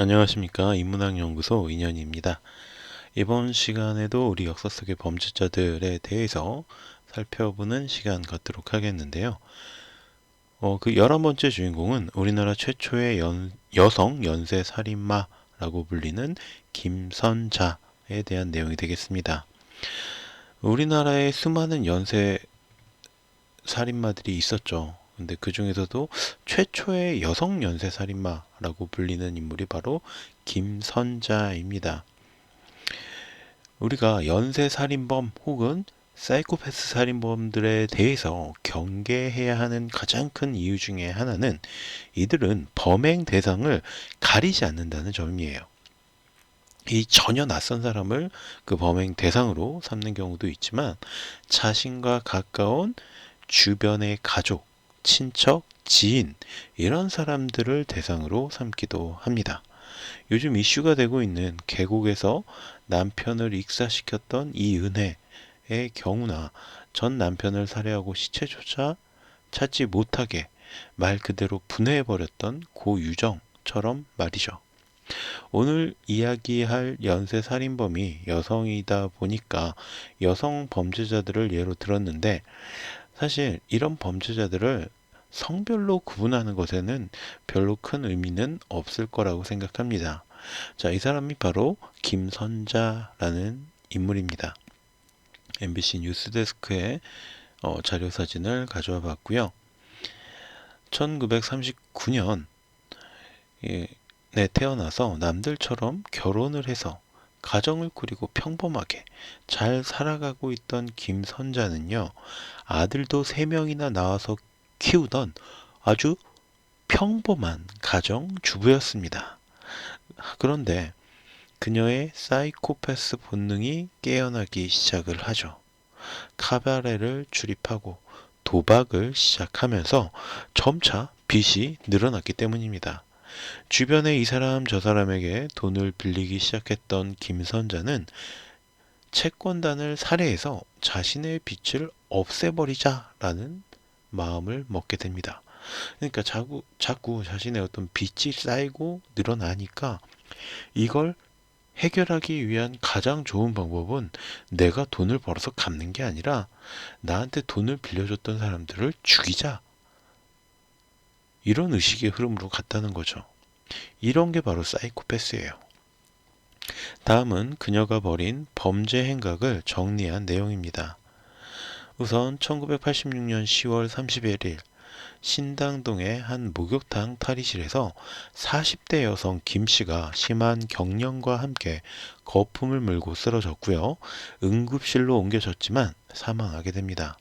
안녕하십니까 인문학 연구소 인현입니다. 이번 시간에도 우리 역사 속의 범죄자들에 대해서 살펴보는 시간 갖도록 하겠는데요. 어, 그 열한 번째 주인공은 우리나라 최초의 연, 여성 연쇄 살인마라고 불리는 김선자에 대한 내용이 되겠습니다. 우리나라에 수많은 연쇄 살인마들이 있었죠. 근데 그 중에서도 최초의 여성 연쇄 살인마라고 불리는 인물이 바로 김선자입니다. 우리가 연쇄 살인범 혹은 사이코패스 살인범들에 대해서 경계해야 하는 가장 큰 이유 중에 하나는 이들은 범행 대상을 가리지 않는다는 점이에요. 이 전혀 낯선 사람을 그 범행 대상으로 삼는 경우도 있지만 자신과 가까운 주변의 가족, 친척, 지인 이런 사람들을 대상으로 삼기도 합니다. 요즘 이슈가 되고 있는 계곡에서 남편을 익사시켰던 이은혜의 경우나 전 남편을 살해하고 시체조차 찾지 못하게 말 그대로 분해해버렸던 고유정처럼 말이죠. 오늘 이야기할 연쇄 살인범이 여성이다 보니까 여성 범죄자들을 예로 들었는데 사실 이런 범죄자들을 성별로 구분하는 것에는 별로 큰 의미는 없을 거라고 생각합니다. 자, 이 사람이 바로 김선자라는 인물입니다. MBC 뉴스데스크의 어, 자료 사진을 가져와 봤고요. 1939년 예, 네, 태어나서 남들처럼 결혼을 해서 가정을 꾸리고 평범하게 잘 살아가고 있던 김선자는요, 아들도 세명이나 낳아서 키우던 아주 평범한 가정 주부였습니다. 그런데 그녀의 사이코패스 본능이 깨어나기 시작을 하죠. 카바레를 출입하고 도박을 시작하면서 점차 빚이 늘어났기 때문입니다. 주변에 이 사람 저 사람에게 돈을 빌리기 시작했던 김선자는 채권단을 살해해서 자신의 빚을 없애버리자라는 마음을 먹게 됩니다. 그러니까 자꾸, 자꾸 자신의 어떤 빚이 쌓이고 늘어나니까 이걸 해결하기 위한 가장 좋은 방법은 내가 돈을 벌어서 갚는 게 아니라 나한테 돈을 빌려줬던 사람들을 죽이자. 이런 의식의 흐름으로 갔다는 거죠. 이런 게 바로 사이코패스예요. 다음은 그녀가 벌인 범죄 행각을 정리한 내용입니다. 우선 1986년 10월 31일 신당동의 한 목욕탕 탈의실에서 40대 여성 김 씨가 심한 경련과 함께 거품을 물고 쓰러졌고요. 응급실로 옮겨졌지만 사망하게 됩니다.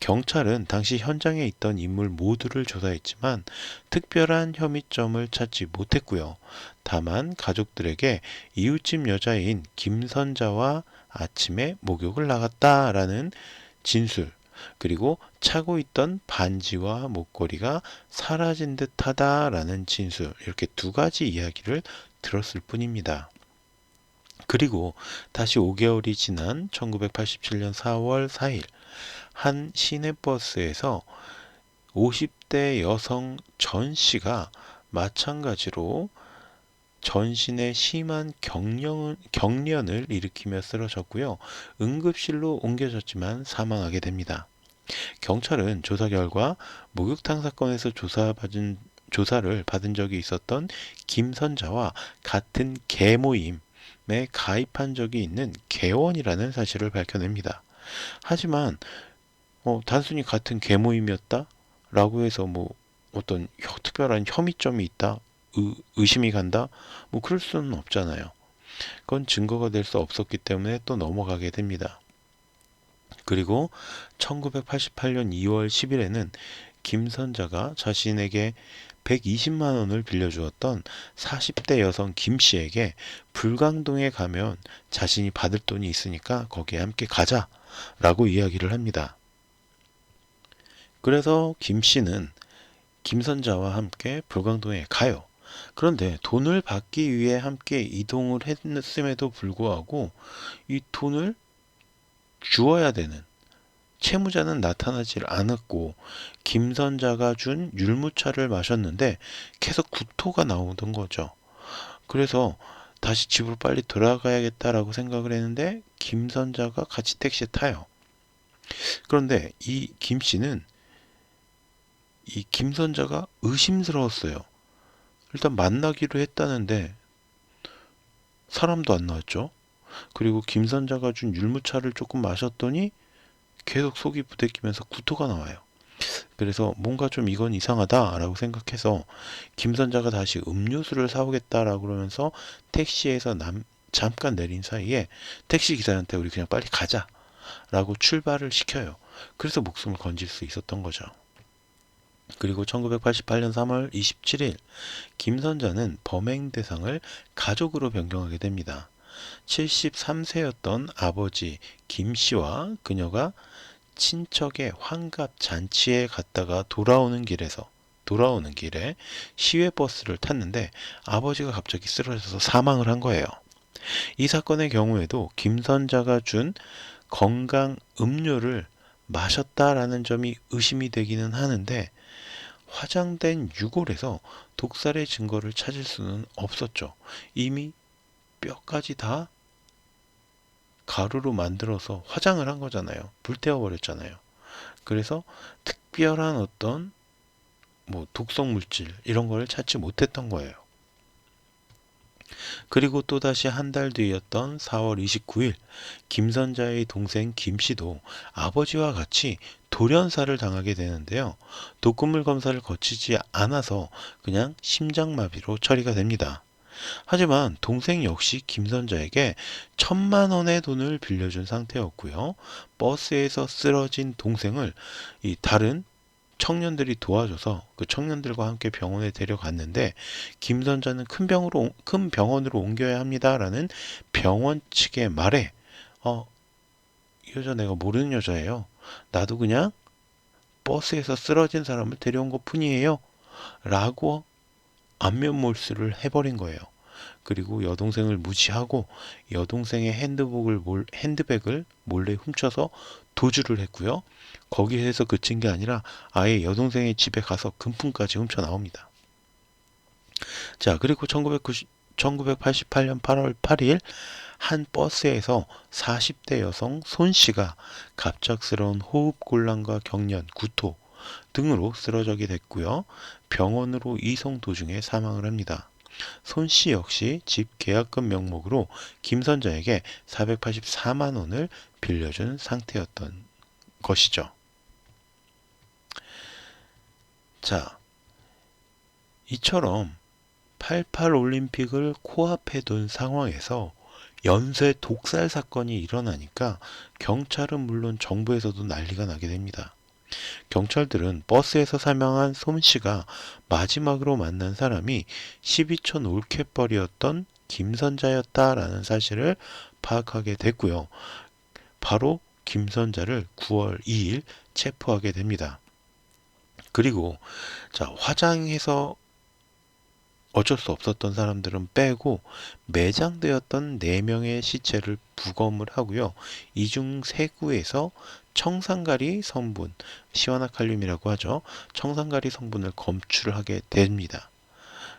경찰은 당시 현장에 있던 인물 모두를 조사했지만 특별한 혐의점을 찾지 못했고요. 다만 가족들에게 이웃집 여자인 김선자와 아침에 목욕을 나갔다라는 진술, 그리고 차고 있던 반지와 목걸이가 사라진 듯 하다라는 진술, 이렇게 두 가지 이야기를 들었을 뿐입니다. 그리고 다시 5개월이 지난 1987년 4월 4일, 한 시내버스에서 50대 여성 전 씨가 마찬가지로 전신에 심한 경련, 경련을 일으키며 쓰러졌고요. 응급실로 옮겨졌지만 사망하게 됩니다. 경찰은 조사 결과 목욕탕 사건에서 조사받은 조사를 받은 적이 있었던 김선자와 같은 개모임에 가입한 적이 있는 개원이라는 사실을 밝혀냅니다. 하지만 어, 단순히 같은 개모임이었다 라고 해서 뭐 어떤 특별한 혐의점이 있다 의심이 간다? 뭐 그럴 수는 없잖아요. 그건 증거가 될 수 없었기 때문에 또 넘어가게 됩니다. 그리고 1988년 2월 10일에는 김선자가 자신에게 120만 원을 빌려주었던 40대 여성 김 씨에게 불광동에 가면 자신이 받을 돈이 있으니까 거기에 함께 가자 라고 이야기를 합니다. 그래서 김 씨는 김선자와 함께 불광동에 가요. 그런데 돈을 받기 위해 함께 이동을 했음에도 불구하고 이 돈을 주어야 되는 채무자는 나타나질 않았고 김선자가 준 율무차를 마셨는데 계속 구토가 나오던 거죠. 그래서 다시 집으로 빨리 돌아가야겠다라고 생각을 했는데 김선자가 같이 택시에 타요. 그런데 이 김 씨는 이 김선자가 의심스러웠어요. 일단 만나기로 했다는데 사람도 안 나왔죠. 그리고 김선자가 준 율무차를 조금 마셨더니 계속 속이 부대끼면서 구토가 나와요. 그래서 뭔가 좀 이건 이상하다라고 생각해서 김선자가 다시 음료수를 사오겠다라고 그러면서 택시에서 남, 잠깐 내린 사이에 택시 기사한테 우리 그냥 빨리 가자라고 출발을 시켜요. 그래서 목숨을 건질 수 있었던 거죠. 그리고 1988년 3월 27일 김선자는 범행 대상을 가족으로 변경하게 됩니다. 73세였던 아버지 김 씨와 그녀가 친척의 환갑 잔치에 갔다가 돌아오는 길에서 돌아오는 길에 시외 버스를 탔는데 아버지가 갑자기 쓰러져서 사망을 한 거예요. 이 사건의 경우에도 김선자가 준 건강 음료를 마셨다라는 점이 의심이 되기는 하는데 화장된 유골에서 독살의 증거를 찾을 수는 없었죠. 이미 뼈까지 다 가루로 만들어서 화장을 한 거잖아요. 불태워 버렸잖아요. 그래서 특별한 어떤 뭐 독성 물질 이런 걸 찾지 못했던 거예요. 그리고 또다시 한 달 뒤였던 4월 29일 김선자의 동생 김 씨도 아버지와 같이 돌연사를 당하게 되는데요. 독극물 검사를 거치지 않아서 그냥 심장마비로 처리가 됩니다. 하지만 동생 역시 김선자에게 천만 원의 돈을 빌려준 상태였고요. 버스에서 쓰러진 동생을 이 다른 청년들이 도와줘서 그 청년들과 함께 병원에 데려갔는데 김선자는 큰 병으로 큰 병원으로 옮겨야 합니다라는 병원 측의 말에 어, 이 여자 내가 모르는 여자예요. 나도 그냥 버스에서 쓰러진 사람을 데려온 것 뿐이에요. 라고 안면 몰수를 해버린 거예요. 그리고 여동생을 무시하고 여동생의 핸드백을, 몰, 핸드백을 몰래 훔쳐서 도주를 했고요. 거기에서 그친 게 아니라 아예 여동생의 집에 가서 금품까지 훔쳐 나옵니다. 자, 그리고 1990, 1988년 8월 8일 한 버스에서 40대 여성 손 씨가 갑작스러운 호흡곤란과 경련, 구토 등으로 쓰러져게 됐고요. 병원으로 이송 도중에 사망을 합니다. 손 씨 역시 집 계약금 명목으로 김선자에게 484만 원을 빌려준 상태였던 것이죠. 자, 이처럼 88 올림픽을 코앞에 둔 상황에서 연쇄 독살 사건이 일어나니까 경찰은 물론 정부에서도 난리가 나게 됩니다. 경찰들은 버스에서 사망한 솜 씨가 마지막으로 만난 사람이 12촌 올케벌이었던 김선자였다라는 사실을 파악하게 됐고요. 바로 김선자를 9월 2일 체포하게 됩니다. 그리고 자 화장해서 어쩔 수 없었던 사람들은 빼고 매장되었던 4명의 시체를 부검을 하고요. 이중 세구에서 청산가리 성분, 시와나칼륨이라고 하죠. 청산가리 성분을 검출하게 됩니다.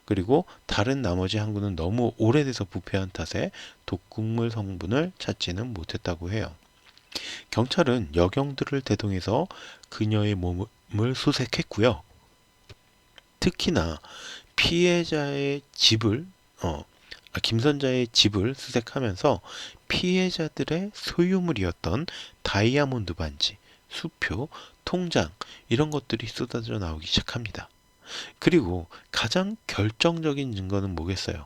그리고 다른 나머지 항구는 너무 오래돼서 부패한 탓에 독극물 성분을 찾지는 못했다고 해요. 경찰은 여경들을 대동해서 그녀의 몸을 수색했고요. 특히나 피해자의 집을 어, 아, 김선자의 집을 수색하면서 피해자들의 소유물이었던 다이아몬드 반지, 수표, 통장 이런 것들이 쏟아져 나오기 시작합니다. 그리고 가장 결정적인 증거는 뭐겠어요?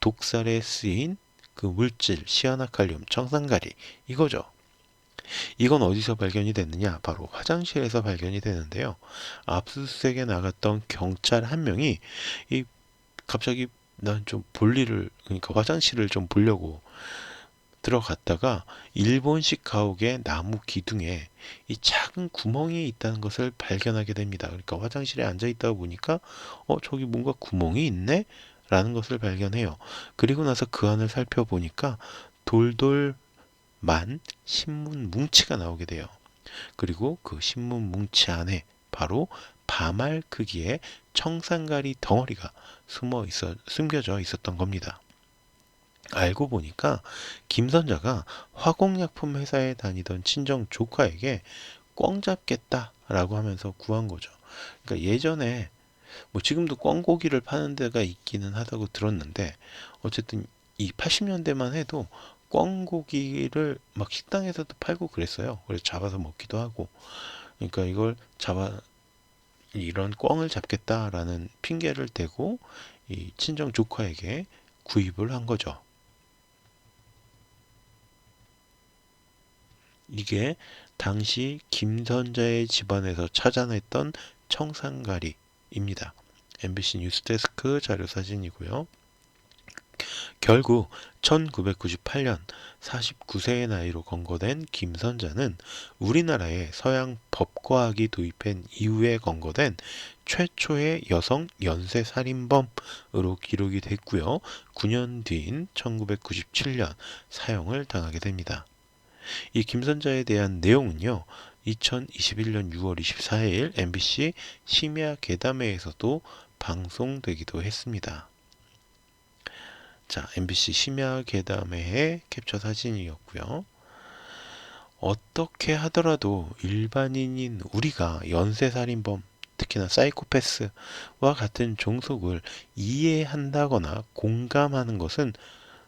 독살에 쓰인 그 물질, 시아나칼륨, 청산가리 이거죠. 이건 어디서 발견이 됐느냐? 바로 화장실에서 발견이 되는데요. 압수수색에 나갔던 경찰 한 명이 이 갑자기 난 좀 볼일을 그러니까 화장실을 좀 보려고 들어갔다가 일본식 가옥의 나무 기둥에 이 작은 구멍이 있다는 것을 발견하게 됩니다. 그러니까 화장실에 앉아 있다 보니까 어 저기 뭔가 구멍이 있네 라는 것을 발견해요. 그리고 나서 그 안을 살펴보니까 돌돌 만 신문 뭉치가 나오게 돼요. 그리고 그 신문 뭉치 안에 바로 밤알 크기의 청산가리 덩어리가 숨어 있어 숨겨져 있었던 겁니다. 알고 보니까 김선자가 화공약품 회사에 다니던 친정 조카에게 꿩 잡겠다라고 하면서 구한 거죠. 그러니까 예전에 뭐 지금도 꿩고기를 파는 데가 있기는 하다고 들었는데 어쨌든 이 80년대만 해도 꿩고기를 막 식당에서도 팔고 그랬어요. 그래서 잡아서 먹기도 하고. 그러니까 이걸 잡아 이런 꿩을 잡겠다라는 핑계를 대고 이 친정 조카에게 구입을 한 거죠. 이게 당시 김선자의 집안에서 찾아냈던 청산가리입니다. MBC 뉴스데스크 자료 사진이고요. 결국 1998년 49세의 나이로 건거된 김선자는 우리나라에 서양 법과학이 도입한 이후에 건거된 최초의 여성 연쇄 살인범으로 기록이 됐고요. 9년 뒤인 1997년 사형을 당하게 됩니다. 이 김선자에 대한 내용은요. 2021년 6월 24일 MBC 심야 괴담회에서도 방송되기도 했습니다. 자, MBC 심야 괴담회의 캡처 사진이었고요. 어떻게 하더라도 일반인인 우리가 연쇄살인범, 특히나 사이코패스와 같은 종속을 이해한다거나 공감하는 것은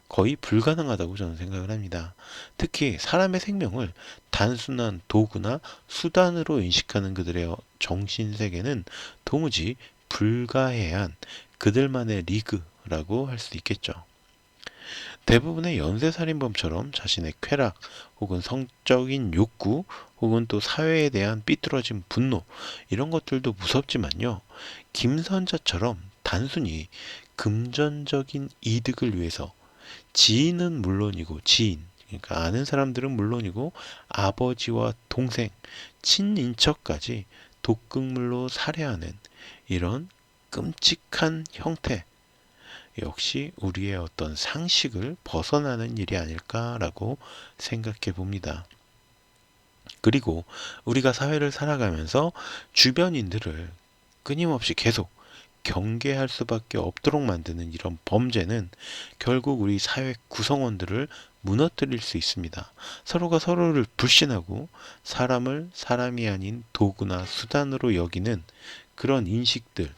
거의 불가능하다고 저는 생각을 합니다. 특히 사람의 생명을 단순한 도구나 수단으로 인식하는 그들의 정신 세계는 도무지 불가해한 그들만의 리그라고 할 수 있겠죠. 대부분의 연쇄살인범처럼 자신의 쾌락 혹은 성적인 욕구 혹은 또 사회에 대한 삐뚤어진 분노 이런 것들도 무섭지만요. 김선자처럼 단순히 금전적인 이득을 위해서 지인은 물론이고 지인 그러니까 아는 사람들은 물론이고 아버지와 동생 친인척까지 독극물로 살해하는 이런 끔찍한 형태 역시 우리의 어떤 상식을 벗어나는 일이 아닐까라고 생각해 봅니다. 그리고 우리가 사회를 살아가면서 주변인들을 끊임없이 계속 경계할 수밖에 없도록 만드는 이런 범죄는 결국 우리 사회 구성원들을 무너뜨릴 수 있습니다. 서로가 서로를 불신하고 사람을 사람이 아닌 도구나 수단으로 여기는 그런 인식들,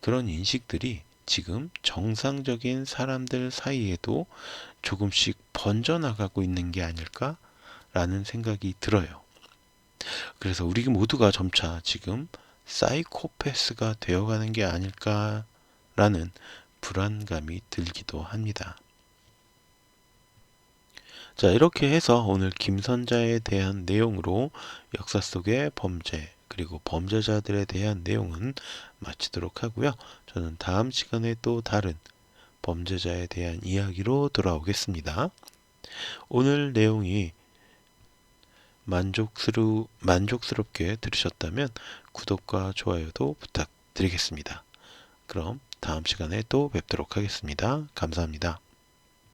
그런 인식들이 지금 정상적인 사람들 사이에도 조금씩 번져나가고 있는 게 아닐까라는 생각이 들어요. 그래서 우리 모두가 점차 지금 사이코패스가 되어가는 게 아닐까라는 불안감이 들기도 합니다. 자, 이렇게 해서 오늘 김선자에 대한 내용으로 역사 속의 범죄, 그리고 범죄자들에 대한 내용은 마치도록 하고요. 저는 다음 시간에 또 다른 범죄자에 대한 이야기로 돌아오겠습니다. 오늘 내용이 만족스러, 만족스럽게 들으셨다면 구독과 좋아요도 부탁드리겠습니다. 그럼 다음 시간에 또 뵙도록 하겠습니다. 감사합니다.